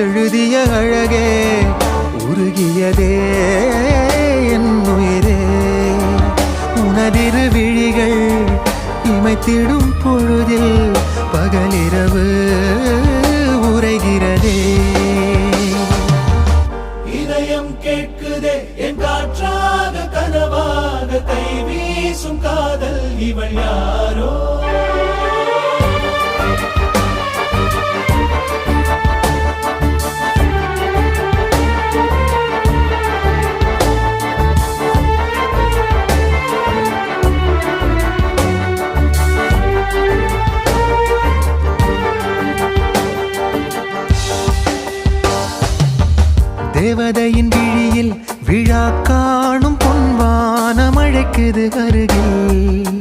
எழுதிய அழகே உருகியதே என் உயிரே. உனதிரு விழிகள் இமைத்திடும் பொழுதில் பகலிரவு உரைகிறதே. இதயம் கேட்குதே என் காற்றாக கனவாக கை வீசும் காதல் இவள் யார்? தேவதையின் விழியில் விழா காணும் பொன்வானம் அழைக்குது அருகில்.